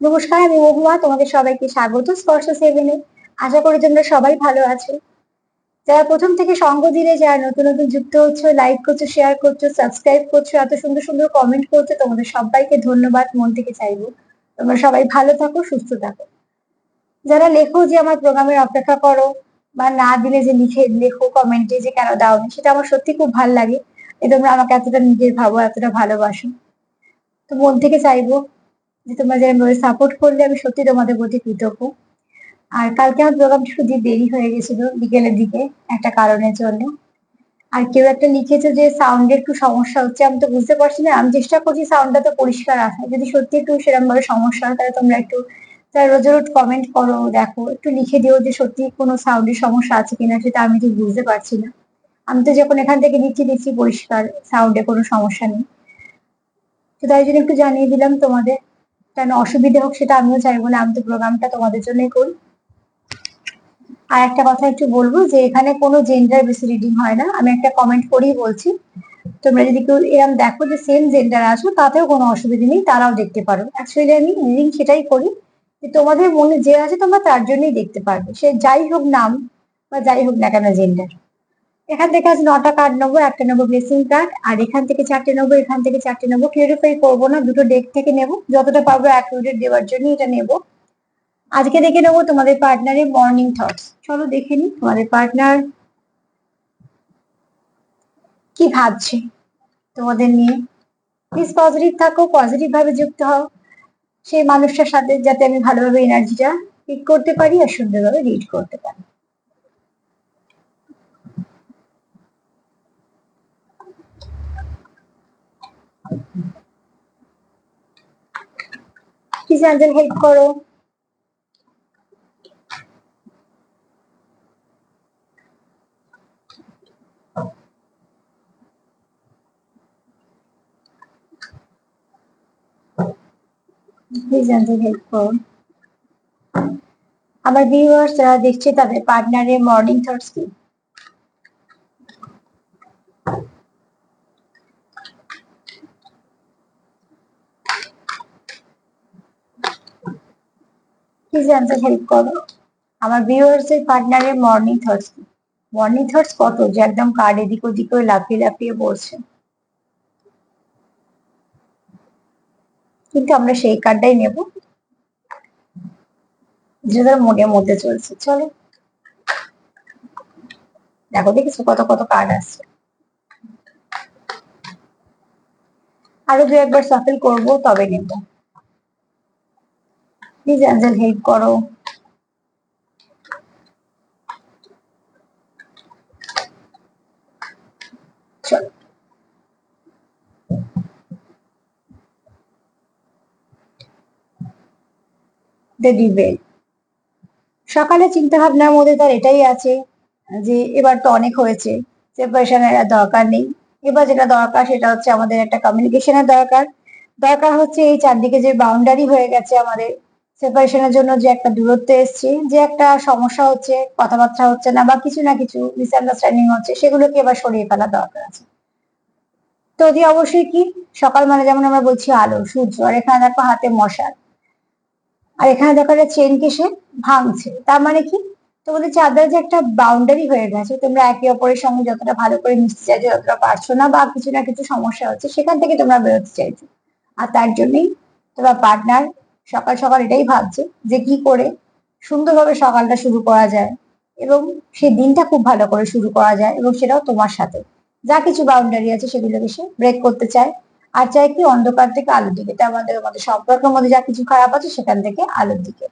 নমস্কার, আমি মহুয়া, তোমাদের সবাইকে স্বাগত স্পর্শ সেভেনে আশা করি তোমরা সবাই ভালো আছো। যারা প্রথম থেকে সঙ্গ দিলে, যারা নতুন নতুন যুক্ত হচ্ছে লাইক করছ শেয়ার করছ সাবস্ক্রাইব করছ, এত সুন্দর সুন্দর কমেন্ট করছ, তোমাদের সবাইকে ধন্যবাদ, মন থেকে চাইব। তোমরা সবাই ভালো থাকো, সুস্থ থাকো। যারা লেখো যে আমার প্রোগ্রামের অপেক্ষা করো, বা না দিলে যে লিখে, লেখো কমেন্টে যে কেন দাওনি সেটা আমার সত্যি খুব ভালো লাগে। যে তোমরা আমাকে এতটা নিজের ভাবো, এতটা ভালোবাসো। তো মন থেকে চাইব যে তোমরা যেরকম সাপোর্ট করলে আমি সত্যি তোমাদের প্রতি কৃতজ্ঞ। আর কালকে আমার প্রোগ্রামটা শুধু দেরি হয়ে গেছিল বিকেলের দিকে একটা কারণের জন্য। আর কেউ একটা লিখেছে যে সাউন্ডের একটু সমস্যা হচ্ছে, আমি তো বুঝতে পারছি না। আমি চেষ্টা করছি সাউন্ডটা তো পরিষ্কার আসে যদি সত্যি একটু সেরকম ভাবে সমস্যা হয়, তাহলে তোমরা একটু তার রোজ রোজ কমেন্ট করো, দেখো। একটু লিখে দিও যে সত্যি কোনো সাউন্ডের সমস্যা আছে কিনা, সেটা আমি ঠিক বুঝতে পারছি না। আমি তো যখন এখান থেকে দিচ্ছি দিচ্ছি, পরিষ্কার। সাউন্ডে কোনো সমস্যা নেই। তো তাই জন্য একটু জানিয়ে দিলাম তোমাদের। কেন অসুবিধা হোক সেটা আমিও চাইব না আমি তো প্রোগ্রামটা তোমাদের জন্যই করি। আর একটা কথা একটু বলব যে এখানে কোনো জেন্ডার বেশি রিডিং হয় না। আমি একটা কমেন্ট করেই বলছি। তোমরা যদি কেউ এরকম দেখো যে সেম জেন্ডার আসো তাতেও কোনো অসুবিধা নেই, তারাও দেখতে পারো। অ্যাকচুয়ালি আমি রিডিং সেটাই করি। যে তোমাদের মনে যে আছে তোমরা তার জন্যই দেখতে পারবে। সে যাই হোক নাম বা যাই হোক না কেন জেন্ডার এখান থেকে আজ নটা কার্ড নেব, একটা নেব ব্লেসিং কার্ড আর এখান থেকে চারটে নেব, এখান থেকে চারটে নেব। ক্লিয়ারিফাই করব না, দুটো ডেক থেকে নেব। যতটা পারব অ্যাকুরেট দেওয়ার জন্য এটা নেব। আজকে দেখে নেব তোমাদের পার্টনারের মর্নিং থটস চলো দেখে নি তোমাদের পার্টনার কি ভাবছে। তোমাদের নিয়ে প্লিজ পজিটিভ থাকো পজিটিভ ভাবে যুক্ত হও। সেই মানুষটার সাথে যাতে আমি ভালোভাবে এনার্জিটা পিক করতে পারি আর সুন্দরভাবে রিড করতে পারি। প্লিজ অ্যাঞ্জেল হেল্প করো। আমার ভিউয়ার্স যারা দেখছে তাদের পার্টনারের মর্নিং থটস কি? প্লিজ অ্যান্সার হেল্প করো। আমার ভিউয়ার্স এর পার্টনারের মর্নিং থটস মর্নিং থটস কত? যে একদম কার্ড এদিক ওদিক করে লাফিয়ে লাফিয়ে পড়ছে কিন্তু আমরা সেই কার্ডটাই নেব। যেটা মনের মধ্যে চলছে। চলো। দেখো দেখেছ কত কত কার্ড আসছে। আরও দু একবার সাফেল করব, তবে নেব। প্লিজ অ্যাঞ্জেল হেল্প করো। সকালে চিন্তা ভাবনার মধ্যে তার এটাই আছে যে এবার তো অনেক হয়েছে সেপারেশনের দরকার নেই। এবার যেটা দরকার সেটা হচ্ছে আমাদের একটা কমিউনিকেশনের দরকার। দরকার হচ্ছে এই চারদিকে যে বাউন্ডারি হয়ে গেছে আমাদের সেপারেশনের জন্য যে একটা দূরত্ব এসছে, যে একটা সমস্যা হচ্ছে, কথাবার্তা হচ্ছে না, বা কিছু না কিছু মিসআন্ডারস্ট্যান্ডিং হচ্ছে, সেগুলোকে এবার সরিয়ে ফেলা দরকার আছে। তো অতি অবশ্যই কি? সকাল মানে যেমন আমরা বলছি আলো, সূর্য, আর এখানে দেখো হাতে মশাল। আর এখানে দেখো একটা চেনকে সে ভাঙছে। তার মানে কি? তো তোমাদের চাঁদের যে একটা বাউন্ডারি হয়ে গেছে, তোমরা একে অপরের সঙ্গে যতটা ভালো করে মিশতে চাইছো, যতটা পারছ না, বা কিছু না কিছু সমস্যা হচ্ছে, সেখান থেকে তোমরা বেরোতে চাইছো। আর তার জন্যই তোমার পার্টনার সকাল সকাল এটাই ভাবছে যে কি করে সুন্দরভাবে সকালটা শুরু করা যায় এবং সেই দিনটা খুব ভালো করে শুরু করা যায় এবং সেটাও তোমার সাথে। যা কিছু বাউন্ডারি আছে সেগুলোকে সে ব্রেক করতে চায়। আর চাই কি অন্ধকার থেকে আলোর দিকে। তার আমাদের আমাদের সম্পর্কের মধ্যে যা কিছু খারাপ আছে সেখান থেকে আলোর দিকে।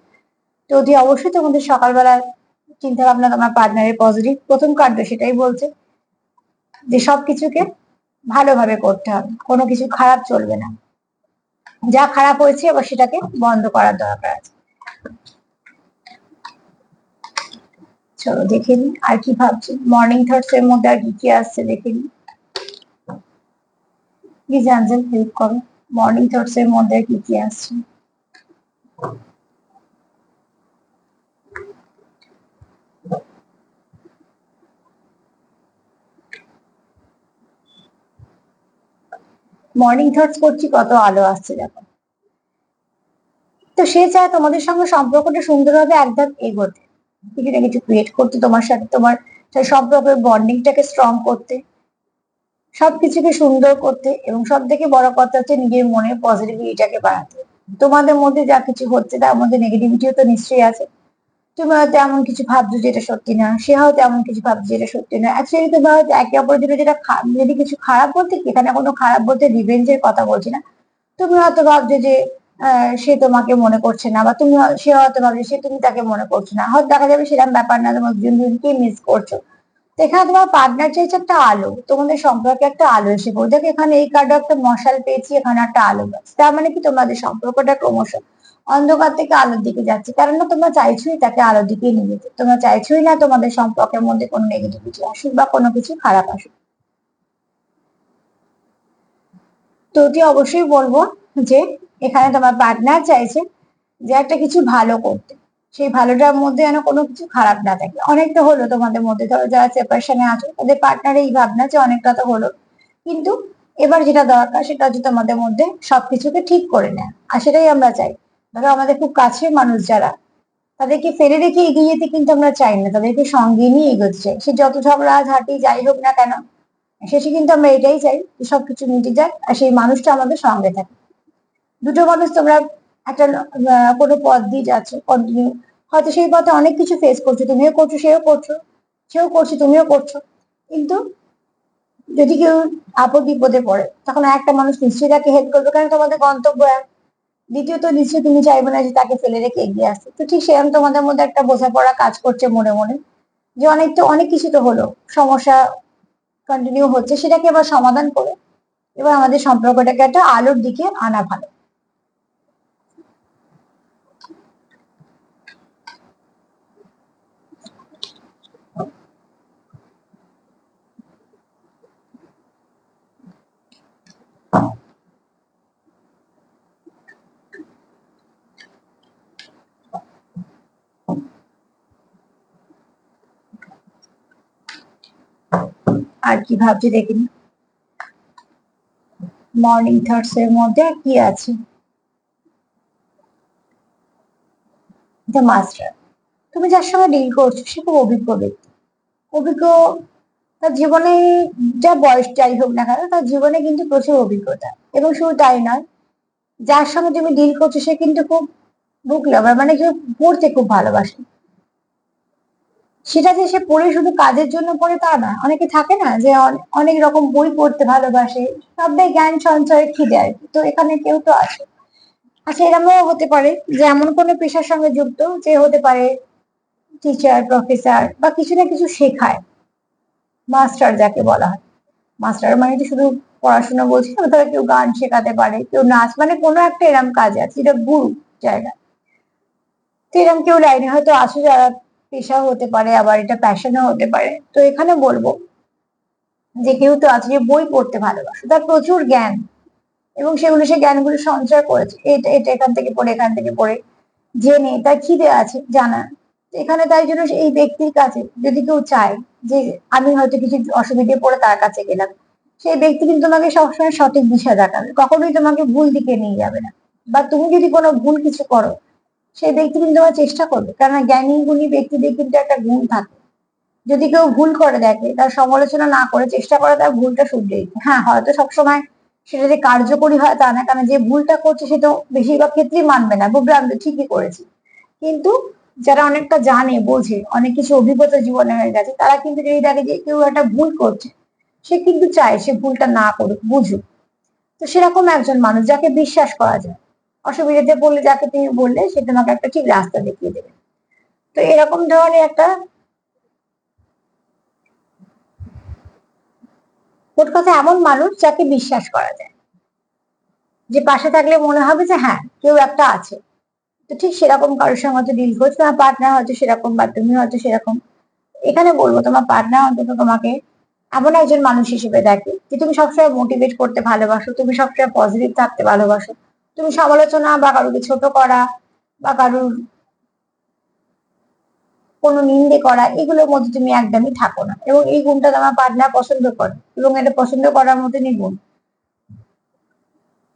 তো অতি অবশ্যই তোমাদের সকালবেলা চিন্তা ভাবনা তোমার পার্টনারের পজিটিভ প্রথম কার্ড সেটাই বলছে যে সবকিছুকে ভালোভাবে করতে হবে। কোনো কিছু খারাপ চলবে না। যা খারাপ হয়েছে আবার সেটাকে বন্ধ করার দরকার আছে। চলো দেখে নি আর কি ভাবছি। মর্নিং থটস এর মধ্যে আর কি কি আসছে দেখে নি প্লিজ জানছেন? হেল্প করো। মর্নিং থটস এর মধ্যে আর কি কি আসছে? মর্নিং থটস করছি, কত আলো আসছে দেখো। তো সে চায় তোমাদের সঙ্গে সম্পর্কটা সুন্দরভাবে একদম এগোতে। কিছু না কিছু ক্রিয়েট করতে তোমার সাথে, তোমার সম্পর্কের বন্ডিংটাকে স্ট্রং করতে সবকিছুকে সুন্দর করতে এবং সব থেকে বড় কথা হচ্ছে নিজের মনের পজিটিভিটিটাকে বাড়াতে। তোমাদের মধ্যে যা কিছু হচ্ছে তার মধ্যে নেগেটিভিটিও তো নিশ্চয়ই আছে। তুমি হয়তো এমন কিছু ভাবছ যেটা সত্যি না সে হয়তো এমন কিছু ভাবছে যেটা সত্যি না। অ্যাকচুয়ালি তুমি হয়তো একে অপরের জন্য যেটা যদি কিছু খারাপ বলতে কি, এখানে কোনো খারাপ বলতে রিভেঞ্জের কথা বলছি না। তুমি হয়তো ভাবছ যে সে তোমাকে মনে করছে না, বা তুমি সে হয়তো ভাবছে সে তুমি তাকে মনে করছ না। হয়তো দেখা যাবে সেরকম ব্যাপার না, তোমার দুজন দুজনকে মিস করছ। এখানে তোমার পার্টনার চাইছে একটা আলো, তোমাদের সম্পর্কে একটা আলো এসে পড়ে দেখো এখানে এই কার্ডে একটা মশাল পেয়েছি, এখানে একটা আলো আছে। তার মানে কি তোমাদের সম্পর্কটা ক্রমশ অন্ধকার থেকে আলোর দিকে যাচ্ছে। কারণ না তোমরা চাইছোই তাকে আলোর দিকে নিয়ে যেতে। তোমরা চাইছোই না তোমাদের সম্পর্কের মধ্যে কোনো নেগেটিভিটি আসুক বা কোনো কিছু খারাপ আসুক। তো ওটি অবশ্যই বলব যে এখানে তোমার পার্টনার চাইছে যে একটা কিছু ভালো করতে। সেই ভালোটার মধ্যে যেন কোনো কিছু খারাপ না থাকে। অনেকটা হলো তোমাদের মধ্যে ধরো যারা সেপারেশনে আছো, তাদের পার্টনার এই ভাবনা যে অনেকটা তো হলো। কিন্তু এবার যেটা দরকার সেটা হচ্ছে তোমাদের মধ্যে সবকিছুকে ঠিক করে নেয়। আর সেটাই আমরা চাই। ধরো আমাদের খুব কাছের মানুষ যারা, তাদেরকে ফেলে রেখে এগিয়ে যেতে কিন্তু আমরা চাই না, তাদেরকে সঙ্গে নিয়ে এগোতে চাই। সে যত ঝগড়া, ঝাঁটি যাই হোক না কেন, শেষে কিন্তু আমরা এটাই চাই যে সবকিছু মিটে যাক আর সেই মানুষটা আমাদের সঙ্গে থাকে। দুটো মানুষ তোমরা একটা কোনো পথ দিয়ে যাচ্ছ কন্টিনিউ হয়তো সেই পথে অনেক কিছু ফেস করছ, তুমিও করছ, সেও করছ, সেও করছে, তুমিও করছ, কিন্তু যদি কেউ আপদ বিপদে পড়ে, তখন একটা মানুষ নিশ্চয়ই তাকে হেল্প করবে, কারণ তোমাদের গন্তব্য এক। দ্বিতীয়ত নিশ্চয়ই তুমি চাইবে না যে তাকে ফেলে রেখে এগিয়ে আসতে। তো ঠিক সেরকম তোমাদের মধ্যে একটা বোঝাপড়া কাজ করছে মনে মনে, যে অনেক তো অনেক কিছু তো হলো, সমস্যা কন্টিনিউ হচ্ছে, সেটাকে এবার সমাধান করে, এবার আমাদের সম্পর্কটাকে একটা আলোর দিকে আনা ভালো। আর কি ভাবছি দেখিনি মর্নিং থটস এর মধ্যে কি আছে? দ্য মাস্টার তুমি যার সঙ্গে ডিল করছ, সে খুব অভিজ্ঞ ব্যক্তি। অভিজ্ঞ তার জীবনে যা বয়স যাই হোক না কেন, তার জীবনে কিন্তু প্রচুর অভিজ্ঞতা। এবং শুধু তাই নয়, যার সঙ্গে তুমি ডিল করছ, সে কিন্তু খুব বুক লাভার মানে কেউ পড়তে খুব ভালোবাসে। সেটা যে সে পড়ে শুধু কাজের জন্য পড়ে তা না অনেকে থাকে না যে অনেক রকম বই পড়তে ভালোবাসে, সবটাই জ্ঞান সঞ্চয়ের খিদে আর তো এখানে কেউ তো আছে। আচ্ছা এরকমও হতে পারে যে এমন কোনো পেশার সঙ্গে যুক্ত যে হতে পারে টিচার প্রফেসর বা কিছু না কিছু শেখায়। মাস্টার যাকে বলা হয়। মাস্টার মানে যে শুধু পড়াশোনা বলছি না, ধরো কেউ গান শেখাতে পারে, কেউ নাচ মানে কোনো একটা এরম কাজ আছে, যেটা গুরু জায়গা তো এরম কেউ লাইনে হয়তো আসে যারা পেশা হতে পারে, আবার এটা প্যাশনও হতে পারে। তো এখানে বলব যে কেউ তো আছে যে বই পড়তে ভালোবাসে, তার প্রচুর জ্ঞান এবং সেগুলো সে জ্ঞানগুলো সঞ্চয় করেছে। এটা এটা এখান থেকে পড়ে, এখান থেকে পড়ে, জেনে তার খিদে আছে, জানা। এখানে তাই জন্য এই ব্যক্তির কাছে যদি কেউ চায় যে আমি হয়তো কিছু অসুবিধে পড়ে তার কাছে গেলাম সেই ব্যক্তি কিন্তু তোমাকে সবসময় সঠিক দিশা দেখাবে। কখনোই তোমাকে ভুল দিকে নিয়ে যাবে না। বা তুমি যদি কোনো ভুল কিছু করো সেই ব্যক্তি কিন্তু তোমার চেষ্টা করবে। কারণ জ্ঞানী, গুণী ব্যক্তিদের কিন্তু একটা গুণ থাকে। যদি কেউ ভুল করে দেখে, তার সমালোচনা না করে, চেষ্টা করে তার ভুলটা শুধরে দিতে। হ্যাঁ হয়তো সবসময় সেটা যে কার্যকরী হয় তা না কারণ যে ভুলটা করছে সে তো বেশিরভাগ ক্ষেত্রেই মানবে না। বুঝবে আমি তো ঠিকই করেছি। কিন্তু যারা অনেকটা জানে, বোঝে, অনেক কিছু অভিজ্ঞতা জীবনে হয়ে গেছে, তারা কিন্তু যদি দেখে যে কেউ একটা ভুল করছে, সে কিন্তু চায় সে ভুলটা না করুক, বুঝুক। তো সেরকম একজন মানুষ যাকে বিশ্বাস করা যায়। অসুবিধাতে পড়লে যাকে তুমি বললে সে তোমাকে একটা ঠিক রাস্তা দেখিয়ে দেবে। তো এরকম ধরনের একটা মোট কথা এমন মানুষ যাকে বিশ্বাস করা যায়। যে পাশে থাকলে মনে হবে যে হ্যাঁ কেউ একটা আছে। তো ঠিক সেরকম কারোর সঙ্গে হয়তো ডিল করছে তোমার পার্টনার হয়তো সেরকম বা তুমি হয়তো সেরকম। এখানে বলব, তোমার পার্টনার অন্তত তোমাকে এমন একজন মানুষ হিসেবে দেখে যে তুমি সবসময় মোটিভেট করতে ভালোবাসো, তুমি সবসময় পজিটিভ থাকতে ভালোবাসো। তুমি সমালোচনা বা কারোকে ছোট করা বা কারোর কোনো নিন্দে করা, এগুলোর মধ্যে তুমি একদমই থাকো না। এবং এই গুণটা তোমার পার্টনার পছন্দ করে। এবং এটা পছন্দ করার মতনই গুণ।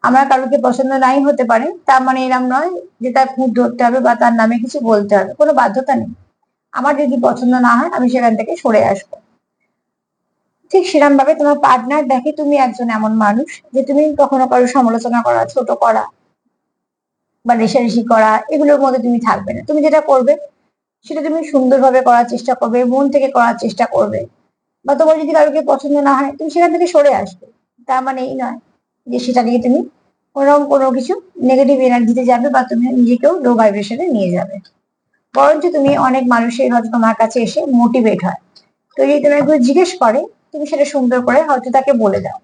আমার কারোকে পছন্দ নাই হতে পারে, তার মানে এরম নয় যে তার খুঁত ধরতে হবে বা তার নামে কিছু বলতে হবে। কোনো বাধ্যতা নেই। আমার যদি পছন্দ না হয়, আমি সেখান থেকে সরে আসব। ঠিক সেরকম ভাবে তোমার পার্টনার দেখে তুমি একজন এমন মানুষ যে তুমি কখনো কারও সমালোচনা করা, ছোট করা বা রেশারেশি করা, এগুলোর মধ্যে তুমি থাকবে না। তুমি যেটা করবে, সেটা তুমি সুন্দরভাবে করার চেষ্টা করবে, মন থেকে করার চেষ্টা করবে। বা তোমার যদি কারোকে পছন্দ না হয়, তুমি সেখান থেকে সরে আসবে। তার মানে এই নয় যে সেটা নিয়ে তুমি কোনোরকম কোনো কিছু নেগেটিভ এনার্জিতে যাবে বা তুমি নিজেকেও লো ভাইব্রেশনে নিয়ে যাবে। বরঞ্চ তুমি অনেক মানুষের হয়তো তোমার কাছে এসে মোটিভেট হয়। তো যদি তুমি একবার জিজ্ঞেস করে তুমি সেটা সুন্দর করে হয়তো তাকে বলে দাও,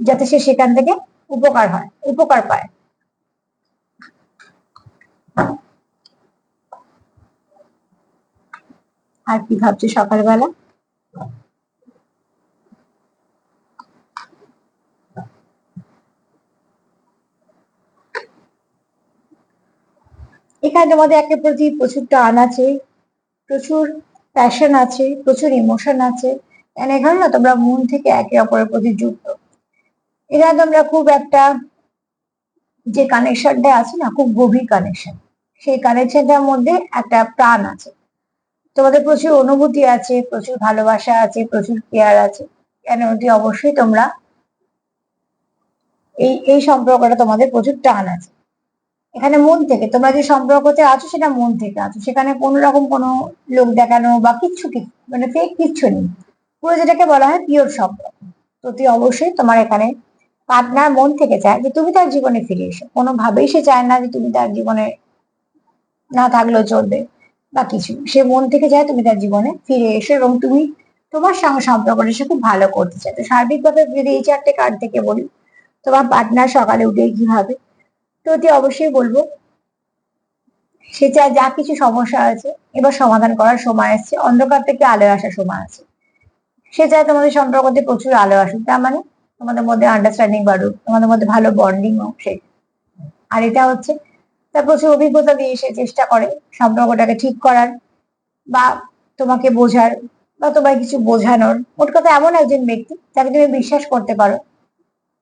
যাতে সে সেখান থেকে উপকার হয়, উপকার পায়। আর কি ভাবছ সকালবেলা? এখানে তোমাদের একের প্রতি প্রচুর টান আছে, প্রচুর প্যাশন আছে, প্রচুর ইমোশন আছে। এখানে না তোমরা মন থেকে একে অপরের প্রতি যুক্ত। এখানে তোমরা খুব একটা যে কানেকশনটা আছে না, খুব গভীর কানেকশন সেই কানেকশনটার মধ্যে একটা প্রাণ আছে। তোমাদের প্রচুর অনুভূতি আছে, প্রচুর ভালোবাসা আছে, প্রচুর কেয়ার আছে। কেন অতি অবশ্যই তোমরা এই এই সম্পর্কটা তোমাদের প্রচুর টান আছে। এখানে মন থেকে তোমরা যে সম্পর্কতে আছো সেটা মন থেকে আছো। সেখানে কোনো রকম কোনো লোক দেখানো বা কিচ্ছু কি মানে ফেক কিচ্ছু নেই। পুরো যেটাকে বলা হয় পিওর সম্পর্ক তো তুই অবশ্যই তোমার এখানে পার্টনার মন থেকে চায় যে তুমি তার জীবনে ফিরে এসো। কোনোভাবেই সে চায় না যে তুমি তার জীবনে না থাকলেও চলবে বা কিছু। সে মন থেকে চায় তুমি তার জীবনে ফিরে এসো এবং তুমি তোমার সঙ্গে সম্পর্কটা সে খুব ভালো করতে চায়। তো সার্বিকভাবে যদি এই চারটে কার্ড থেকে বলি, তোমার পার্টনার সকালে উঠে কীভাবে তো অতি অবশ্যই বলব, সে চায় যা কিছু সমস্যা আছে এবার সমাধান করার সময় আসছে। অন্ধকার থেকে আলো আসার সময় আছে। সে চায় তোমাদের সম্পর্কতে প্রচুর আলো আসুক, তার মানে তোমাদের মধ্যে আন্ডারস্ট্যান্ডিং বাড়ুক, তোমাদের মধ্যে ভালো বন্ডিং হোক সেই আর এটা হচ্ছে তার প্রচুর অভিজ্ঞতা দিয়ে সে চেষ্টা করে সম্পর্কটাকে ঠিক করার বা তোমাকে বোঝার বা তোমায় কিছু বোঝানোর। মোট কথা এমন একজন ব্যক্তি যাকে তুমি বিশ্বাস করতে পারো।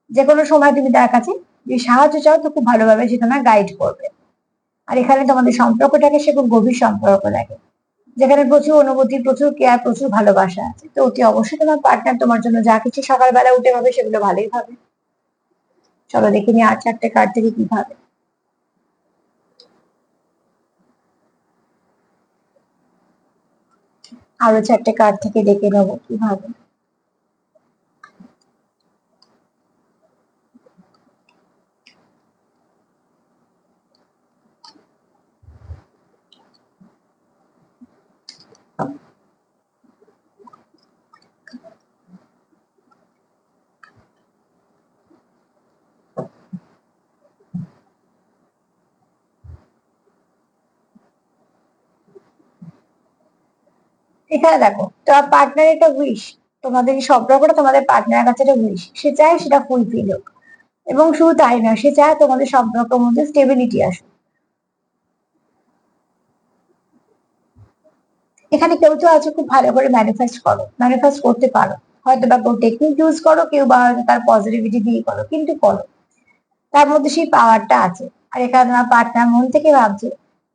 যে কোনো সময় তুমি তার কাছে যদি সাহায্য চাও, তো খুব ভালোভাবে সে তোমায় গাইড করবে। আর এখানে তোমাদের সম্পর্কটাকে সে খুব গভীর সম্পর্ক লাগে যেখানে প্রচুর অনুভূতি, প্রচুর কেয়ার প্রচুর ভালোবাসা আছে। তো অতি অবশ্যই তোমার পার্টনার তোমার জন্য যা কিছু সকালবেলা উঠে ভাবে সেগুলো ভালোই ভাবে। চলো দেখে নি আর চারটে কার্ড থেকে কি ভাবে। আরও চারটে কার্ড থেকে দেখে নেব কি ভাবে এখানে দেখো, তোমার পার্টনার একটা উইশ তোমাদের সম্পর্কটা তোমাদের পার্টনারের কাছে একটা উইশ সে চায় সেটা ফুলফিল হোক। এবং শুধু তাই না সে চায় তোমাদের সম্পর্কের মধ্যে স্টেবিলিটি আসুক। এখানে কেউ তো আছে খুব ভালো করে ম্যানিফেস্ট করো ম্যানিফেস্ট করতে পারো। হয়তো বা কেউ টেকনিক ইউজ করো, কেউ বা হয়তো তার পজিটিভিটি দিয়ে করো, কিন্তু করো। তার মধ্যে সেই পাওয়ারটা আছে। আর এখানে তোমার পার্টনার মন থেকে ভাবছে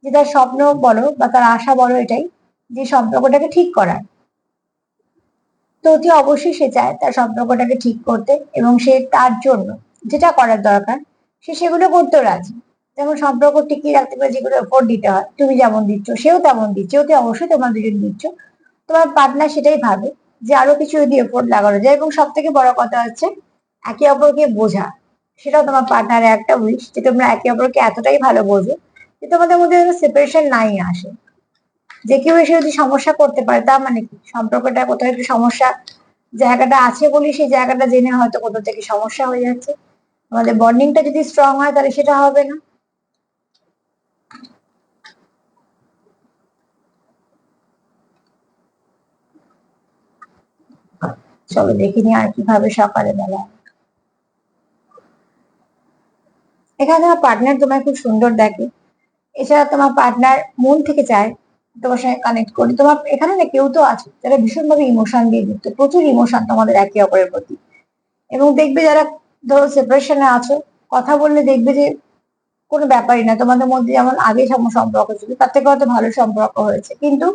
যে তার স্বপ্ন বলো বা তার আশা বলো এটাই যে সম্পর্কটাকে ঠিক করার। তো অতি অবশ্যই সে চায় তার সম্পর্কটাকে ঠিক করতে এবং সে তার জন্য যেটা করার দরকার, সে সেগুলো করতেও রাজি। যেমন সম্পর্ক টিকিয়ে রাখতে পারে, যেগুলো এফোর্ট দিতে হয়, তুমি যেমন দিচ্ছ, সেও তেমন দিচ্ছে, অতি অবশ্যই তোমার দুজন দিচ্ছ। তোমার পার্টনার সেটাই ভাবে যে আরও কিছু যদি এফোর্ট লাগানো যায় এবং সব থেকে বড় কথা হচ্ছে একে অপরকে বোঝা। সেটাও তোমার পার্টনারের একটা উইশ যে তোমরা একে অপরকে এতটাই ভালো বোঝো যে তোমাদের মধ্যে সেপারেশন নাই আসে। যে কেউ এসে যদি সমস্যা করতে পারে, তার মানে কি? সম্পর্কটা কোথাও একটু সমস্যা জায়গাটা আছে বলি সেই জায়গাটা জেনে হয়তো কোথাও থেকে সমস্যা হয়ে যাচ্ছে। আমাদের বন্ডিংটা যদি স্ট্রং হয়, তাহলে সেটা হবে না। চলো দেখিনি আর কীভাবে সকালে বেলা। এখানে তোমার পার্টনার তোমায় খুব সুন্দর দেখে। এছাড়া তোমার পার্টনার মন থেকে চায় তোমার সঙ্গে কানেক্ট করি তোমার এখানে না কেউ তো আছে, যারা ভীষণভাবে ইমোশন দিয়ে যুক্ত, প্রচুর ইমোশন তোমাদের একে অপরের প্রতি। এবং দেখবে যারা ধরো সেপারেশনে আছো, কথা বললে দেখবে যে কোনো ব্যাপারই না, তোমাদের মধ্যে যেমন আগে সম্পর্ক ছিল, তার থেকে হয়তো ভালো সম্পর্ক হয়েছে। কিন্তু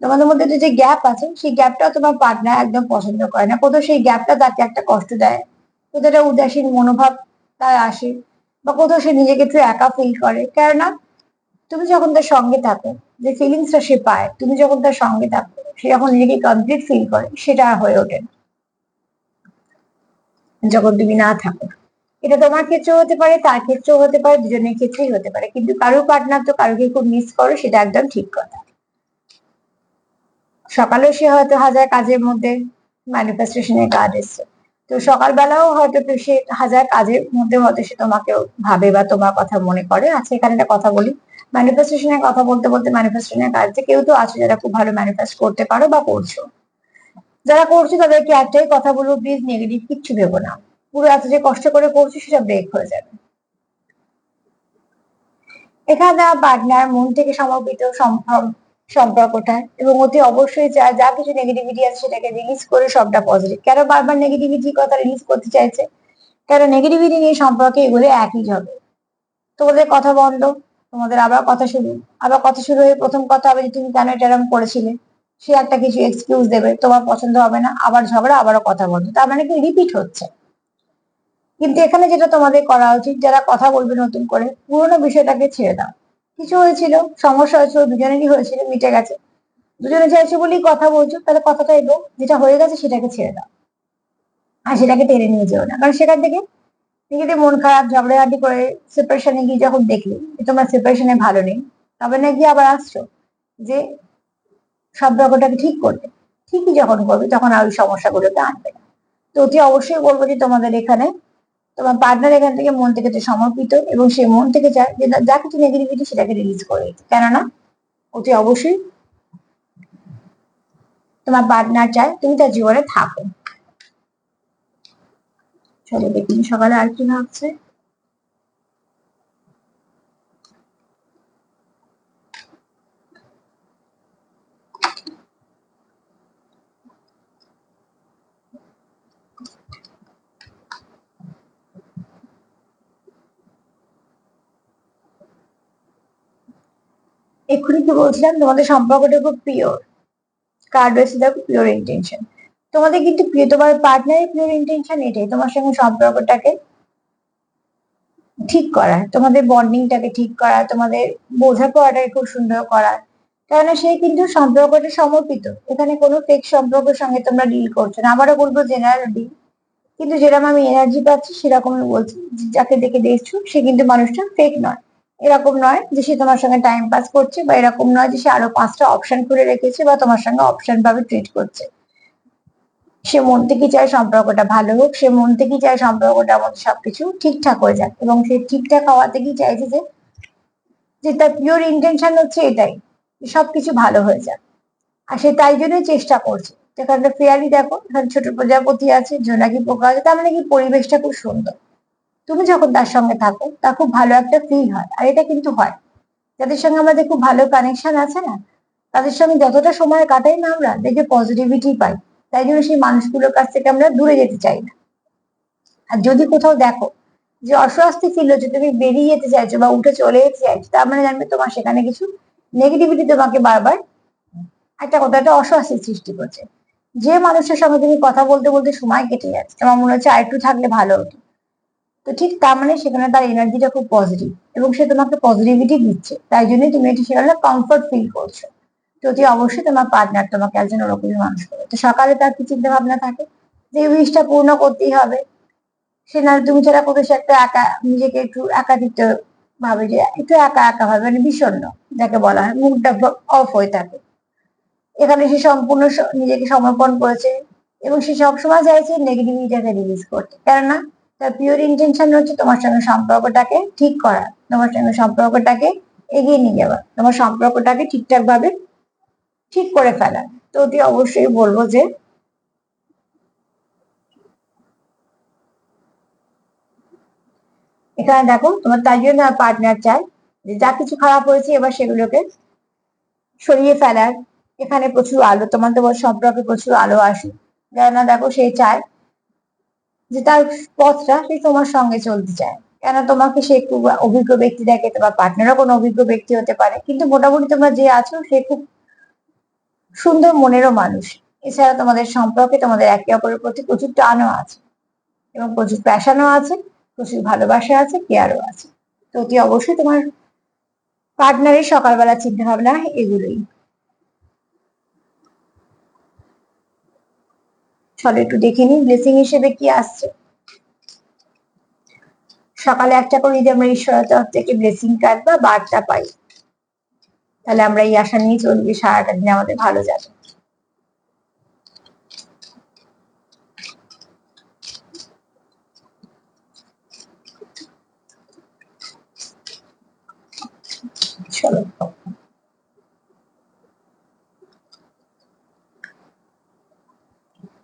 তোমাদের মধ্যে যে গ্যাপ আছে, সেই গ্যাপটা তোমার পার্টনার একদম পছন্দ করে না। কোথাও সেই গ্যাপটা তাকে একটা কষ্ট দেয়। কোথাও উদাসীন মনোভাব তার আসে, বা কোথাও সে নিজেকে একটু একা ফিল করে। কেননা তুমি যখন তার সঙ্গে থাকো, যে ফিলিংসটা সে পায়, তুমি যখন তার সঙ্গে থাকো, সে যখন নিজেকে কমপ্লিট ফিল করে, সেটা হয়ে ওঠে যখন তুমি না থাকো, এটা তোমার ক্ষেত্রেও হতে পারে, তার ক্ষেত্রেও হতে পারে, দুজনের ক্ষেত্রেই হতে পারে, কিন্তু কারও পার্টনার তো কারোকে খুব মিস করো, সেটা একদম ঠিক কথা। সকালে সে হয়তো হাজার কাজের মধ্যে ম্যানিফেস্টেশনের কাজ এসছে। তো সকালবেলাও হয়তো সে হাজার কাজের মধ্যে হয়তো সে তোমাকে ভাবে বা তোমার কথা মনে করে আচ্ছা এখানে একটা কথা বলি। ম্যানিফেস্টেশনের কথা বলতে বলতে ম্যানিফেস্টেশনের কাজে কেউ তো আছে যারা খুব ভালো ম্যানিফেস্ট করতে পারো বা করছ। যারা করছ তাদেরকে একটাই কথা বলব প্লিজ নেগেটিভ কিচ্ছু ভেবো না। পুরো এত যে কষ্ট করে করছ সেটা ব্রেক হয়ে যাবে। এখানে পার্টনার মন থেকে সমর্পিত সম্পর্কটা এবং অতি অবশ্যই যা যা কিছু নেগেটিভিটি আছে সেটাকে রিলিজ করে সবটা পজিটিভ কেন বারবার নেগেটিভিটি কথা রিলিজ করতে চাইছে? কেন নেগেটিভিটি নিয়ে সম্পর্কে এগুলো একই হবে? তোমাদের কথা বন্ধ। তোমাদের আবার কথা শুরু আবার কথা শুরু হয়ে প্রথম কথা হবে যে, তুমি কেন এটা এরকম করেছিলে? সে একটা কিছু এক্সকিউজ দেবে। তোমার পছন্দ হবে না, আবার ঝগড়া, আবারও কথা বলবে। তার মানে কি? রিপিট হচ্ছে। কিন্তু এখানে যেটা তোমাদের করা উচিত, যারা কথা বলবে নতুন করে, পুরোনো বিষয়টাকে ছেড়ে দাও। কিছু হয়েছিল, সমস্যা হয়েছিল, দুজনেরই হয়েছিল, মিটে গেছে। দুজনে চাইছে বলেই কথা বলছো, তাহলে কথাটা এগো যেটা হয়ে গেছে সেটাকে ছেড়ে দাও। আর সেটাকে টেনে নিয়ে যেও না। কারণ সেখান থেকে নিজেদের মন খারাপ, ঝগড়াঝাটি করে সেপারেশনে গিয়ে যখন দেখলি তোমার সেপারেশনে ভালো নেই, তবে না গিয়ে আবার আসছো যে সম্পর্কটাকে ঠিক করবে ঠিকই যখন করবে, তখন আর ওই সমস্যাগুলোকে আনবে না। তো অতি অবশ্যই বলব যে তোমাদের এখানে, তোমার পার্টনার এখান থেকে মন থেকে তো সমর্পিত এবং সে মন থেকে যে, যা কিছু নেগেটিভিটি সেটাকে রিলিজ করে দিতে। কেননা অতি অবশ্যই তোমার পার্টনার চায় তুমি তার জীবনে থাকো। চলো দেখুন, সকালে আর কি ভাবছে? এক্ষুনি কি বলছিলাম? তোমাদের সম্পর্কটা খুব পিওর কার্ড রয়েছে দেখো পিওর ইন্টেনশন তোমাদের কিন্তু প্রিয়, তোমার পার্টনারের পিওর ইন্টেনশন এটাই, তোমার সঙ্গে সম্পর্কটাকে ঠিক করা, তোমাদের বন্ডিংটাকে ঠিক করা, তোমাদের বোঝাপড়াটাকে খুব সুন্দর করা। কেননা সে কিন্তু সম্পর্কটা সমর্পিত, এখানে কোনো ফেক সম্পর্কের সঙ্গে তোমরা ডিল করছ না। আবারও বলব জেনারেল কিন্তু যেরকম আমি এনার্জি পাচ্ছি সেরকমই বলছি, যাকে দেখে দেখছ, সে কিন্তু মানুষটা ফেক নয়। এরকম নয় যে সে তোমার সঙ্গে টাইম পাস করছে বা এরকম নয় যে সে আরও পাঁচটা অপশন খুলে রেখেছে বা তোমার সঙ্গে অপশন ভাবে ট্রিট করছে। সে মন থেকে চায় সম্পর্কটা ভালো হোক, সে মন থেকেই চায় সম্পর্কটা মধ্যে সবকিছু ঠিকঠাক হয়ে যাক এবং সে ঠিকঠাক হওয়া থেকেই চাইছে যে যে তার পিওর ইন্টেনশন হচ্ছে এটাই সবকিছু ভালো হয়ে যাক। আর সে তাই জন্যই চেষ্টা করছে। এখানে ফেয়ারি দেখো, এখানে ছোট প্রজাপতি আছে, জোনাকি পোকা আছে, তার মানে কি পরিবেশটা খুব সুন্দর। তুমি যখন তার সঙ্গে থাকো তা খুব ভালো একটা ফিল হয়, আর এটা কিন্তু হয়। যাদের সঙ্গে আমাদের খুব ভালো কানেকশন আছে না, তাদের সঙ্গে যতটা সময় কাটাই না আমরা দেখে পজিটিভিটি পাই। তাই জন্য সেই মানুষগুলোর কাছ থেকে আমরা দূরে যেতে চাই না। আর যদি কোথাও দেখো যে অস্বস্তি ফিল হচ্ছে, তুমি বেরিয়ে যেতে চাইছো বা উঠে চলে যেতে চাইছো, তার মানে জানবে তোমার সেখানে কিছু নেগেটিভিটি তোমাকে বারবার একটা কথা, একটা অস্বস্তির সৃষ্টি করছে। যে মানুষের সঙ্গে তুমি কথা বলতে বলতে সময় কেটে যাচ্ছে তোমার মনে হচ্ছে আরেকটু থাকলে ভালো হতো। তো ঠিক তার মানে সেখানে তার এনার্জিটা খুব পজিটিভ এবং সে তোমাকে পজিটিভিটি দিচ্ছে। তাই জন্যই তুমি এটি সেখানে কমফর্ট ফিল করছ। যদি অবশ্যই তোমার পার্টনার তোমাকে একজন ওরকমই মানুষ করে। তো সকালে তার কি চিন্তা ভাবনা থাকে? যে উইশটা পূর্ণ করতেই হবে। সে না তুমি ছাড়া কোথাও সে একটা একা নিজেকে একটু একাকিত্ব ভাবে যে একটু একা একা ভাবে মানে বিষণ্ণ, যাকে বলা হয় মুখটা অফ হয়ে থাকে। এখানে সে সম্পূর্ণ নিজেকে সমর্পণ করেছে এবং সে সবসময় চাইছে নেগেটিভিটিটাকে রিলিজ করতে। কেননা তার পিওর ইন্টেনশন হচ্ছে তোমার সঙ্গে সম্পর্কটাকে ঠিক করা, তোমার সঙ্গে সম্পর্কটাকে এগিয়ে নিয়ে যাওয়া, তোমার সম্পর্কটাকে ঠিকঠাক ভাবে ঠিক করে ফেলা। তো অতি অবশ্যই বলব যে এখানে দেখো, তোমার তাই জন্য পার্টনার চায় যে যা কিছু খারাপ হয়েছে এবার সেগুলোকে সরিয়ে ফেলার। এখানে প্রচুর আলো, তোমার তোমার সম্পর্কে প্রচুর আলো আসে। কেননা দেখো, সে চায় যে তার পথটা সে তোমার সঙ্গে চলতে চায়। কেন তোমাকে সে খুব অভিজ্ঞ ব্যক্তি দেখে, তোমার পার্টনারও কোনো অভিজ্ঞ ব্যক্তি হতে পারে। কিন্তু মোটামুটি তোমরা যে আছো, সে খুব সুন্দর মনেরও মানুষ। এছাড়া তোমাদের সম্পর্কে তোমাদের একে অপরের প্রতি প্রচুর টানও আছে এবং প্রচুর প্যাশনও আছে, প্রচুর ভালোবাসা আছে, কেয়ারও আছে। তো অতি অবশ্যই তোমার পার্টনারের সকালবেলা চিন্তা ভাবনা এগুলোই। চলো একটু দেখে নিই ব্লেসিং হিসেবে কি আসছে? সকালে একটা করে যদি আমরা ঈশ্বরের তরফ থেকে ব্লেসিং কার্ড বা বার্তা পাই। তাহলে আমরা এই আশা নিয়ে চলবি সারাটা দিন আমাদের ভালো যাবে। চলো।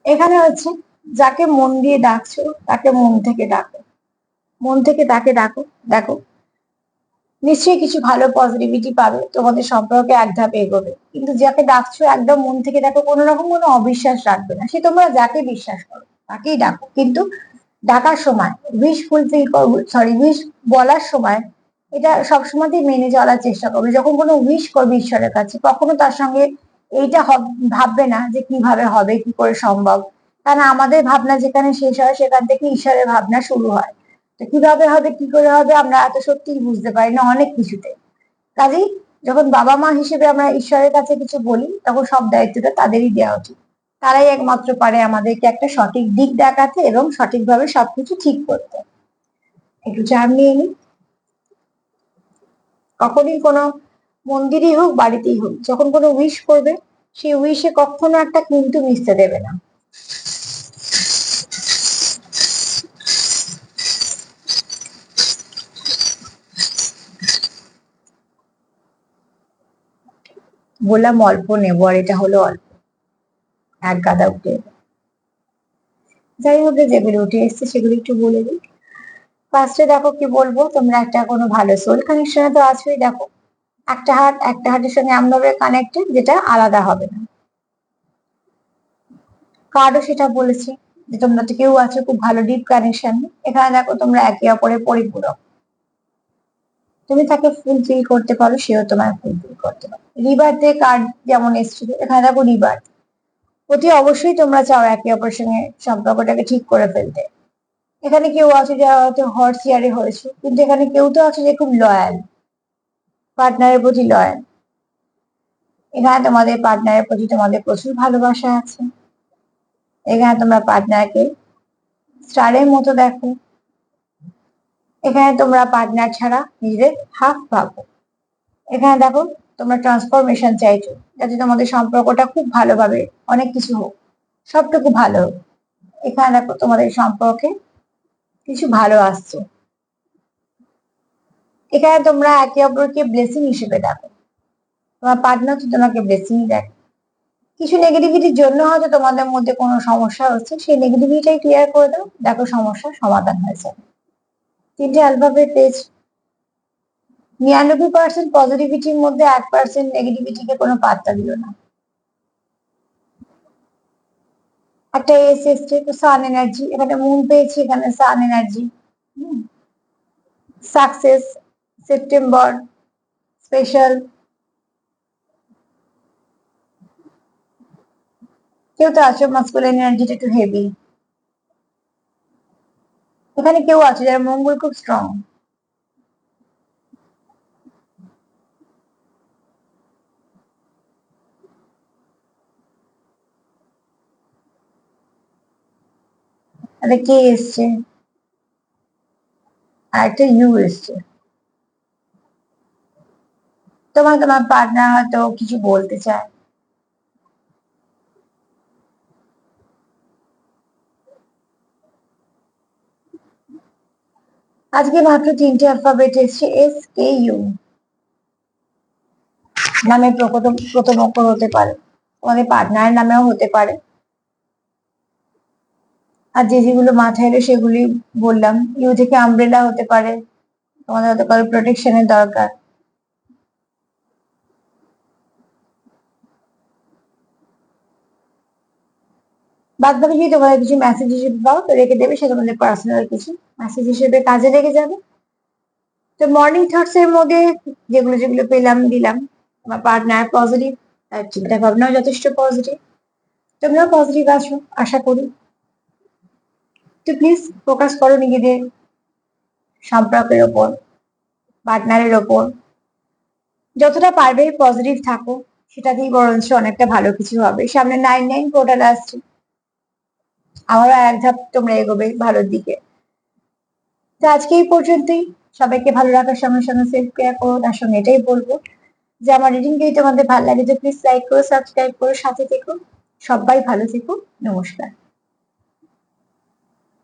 এখানে হচ্ছে, যাকে মন দিয়ে ডাকছো, তাকে মন থেকে ডাকো। মন থেকে তাকে ডাকো, দেখো। নিশ্চয়ই কিছু ভালো পজিটিভিটি পাবে, তোমাদের সম্পর্কে এক ধাপ এগোবে। কিন্তু যাকে ডাকছো একদম মন থেকে দেখো কোনো রকম কোনো অবিশ্বাস রাখবে না। সে তোমরা যাকে বিশ্বাস করো, তাকেই ডাকো। কিন্তু ডাকার সময় উইশ ফুলফিল করব সরি উইশ বলার সময় এটা সবসময়তেই মেনে চলার চেষ্টা করবে। যখন কোনো উইশ করবে ঈশ্বরের কাছে, কখনো তার সঙ্গে এইটা ভাববে না যে কীভাবে হবে, কি করে সম্ভব। কারণ আমাদের ভাবনা যেখানে শেষ হয়, সেখান থেকে ঈশ্বরের ভাবনা শুরু হয়। কীভাবে হবে, কি করে হবে, আমরা এত সত্যিই বুঝতে পারি না অনেক কিছুতে। কাজেই যখন বাবা মা হিসেবে আমরা ঈশ্বরের কাছে কিছু বলি, তখন সব দায়িত্বটা তাদেরই দেওয়া উচিত। তারাই একমাত্র পারে আমাদেরকে একটা সঠিক দিক দেখাতে এবং সঠিকভাবে সবকিছু ঠিক করতে। একটু চাপ নিয়ে নিই কখনই কোনো মন্দিরই হোক, বাড়িতেই হোক, যখন কোনো উইশ করবে, সেই উইশে কখনো একটা কিন্তু মিশতে দেবে না। বললাম, অল্প নেব, আর এটা হলো অল্প। এক গাদা উঠে যাই হোক যেগুলো উঠে এসছে, সেগুলো একটু বলে দিই। ফার্স্টে দেখো কি বলব, তোমরা একটা কোনো ভালো সোল কানেকশনে তো আছোই, দেখো। একটা হাট একটা হার্টের সঙ্গে এমনভাবে কানেক্টেড যেটা আলাদা হবে না। কার্ডও সেটা বলেছে যে তোমরা তো কেউ আছো, খুব ভালো ডিপ কানেকশন এখানে দেখো তোমরা একে অপরের পরিপূরক। তুমি তাকে ফুলফিল করতে পারো, সেও তোমার ফুলফিল করতে পারো রিবার্থে কার্ড যেমন এসেছিল, এখানে দেখো রিবার্থ অতি অবশ্যই তোমরা চাও একে অপরের সঙ্গে সম্পর্কটাকে ঠিক করে ফেলতে। এখানে কেউ আছে যারা হয়তো হর্স ইয়ারে হয়েছে, কিন্তু এখানে কেউ তো আছে যে খুব লয়াল পার্টনারের প্রতি লয়াল এখানে তোমাদের পার্টনারের প্রতি তোমাদের প্রচুর ভালোবাসা আছে। এখানে তোমরা পার্টনারকে স্টারের মতো দেখো। এখানে তোমরা পার্টনার ছাড়া নিজেদের হাফ ভাবো এখানে দেখো, তোমরা ট্রান্সফরমেশন চাইছো, যাতে তোমাদের সম্পর্কটা খুব ভালোভাবে অনেক কিছু হোক, সবটুকু ভালো হোক। এখানে দেখো, তোমাদের সম্পর্কে কিছু ভালো আসছে। এখানে তোমরা একে অপরকে ব্লেসিং হিসেবে দেখো। তোমার পার্টনার তো তোমাকে ব্লেসিং দেখে কিছু নেগেটিভিটির জন্য হয়তো তোমাদের মধ্যে কোনো সমস্যা হচ্ছে, সেই নেগেটিভিটাই ক্লিয়ার করে দাও, দেখো সমস্যার সমাধান হয়ে যাবে তিনটে অ্যালফাবেট পেয়েছি। নিরানব্বই পার্সেন্ট পজিটিভিটির মধ্যে এক পার্সেন্ট নেগেটিভিটিকে কোনো পাত্তা দিল না। একটা এস এসছে সান এনার্জি এখানে মুন পেয়েছি, এখানে sun energy success September special কেউ তো আছো মাস্কুলার এনার্জিটা একটু হেভি এখানে কেউ আছে যারা মঙ্গল খুব স্ট্রং আরে কে এসছে? আর একটা ইউ এসছে। তোমার তোমার পার্টনার হয়তো কিছু বলতে চায়। আজকে মাত্র তিনটে অ্যালফাবেট এসছে এস কে ইউ নামে প্রথম প্রথম অক্ষর হতে পারে। তোমাদের পার্টনারের নামেও হতে পারে। আর যে যেগুলো মাথায় এলো সেগুলি বললাম। ইউ থেকে আমব্রেলা হতে পারে। তোমাদের হতে পারে প্রোটেকশনের দরকার। বাদ বাকি যদি তোমাদের কিছু মেসেজ হিসেবে পাও, তো রেখে দেবে, সেটা তোমাদের পার্সোনাল কিছু মেসেজ হিসেবে কাজে লেগে যাবে। তো মর্নিং থটস এর মধ্যে যেগুলো যেগুলো পেলাম, দিলাম, আমার পার্টনার পজিটিভ তার চিন্তা ভাবনাও যথেষ্ট পজিটিভ তোমরাও পজিটিভ আছো, আশা করি। তো প্লিজ ফোকাস করো নিজেদের সম্পর্কের ওপর পার্টনারের ওপর। যতটা পারবে পজিটিভ থাকো, সেটাতেই বরঞ্চ অনেকটা ভালো কিছু হবে। সামনে নাইন নাইন পোর্টাল আসছে। আমারও এক ধাপ তোমরা এগোবে ভালোর দিকে। তো আজকে এই পর্যন্তই। সবাইকে ভালো রাখার সঙ্গে সঙ্গে সেলফ কেয়ার করো। তার সঙ্গে এটাই বলব যে আমার রিডিং যদি তোমাদের ভালো লাগে, তো প্লিজ লাইক করো সাবস্ক্রাইব করো, সাথে থেকো। সবাই ভালো থেকো। নমস্কার।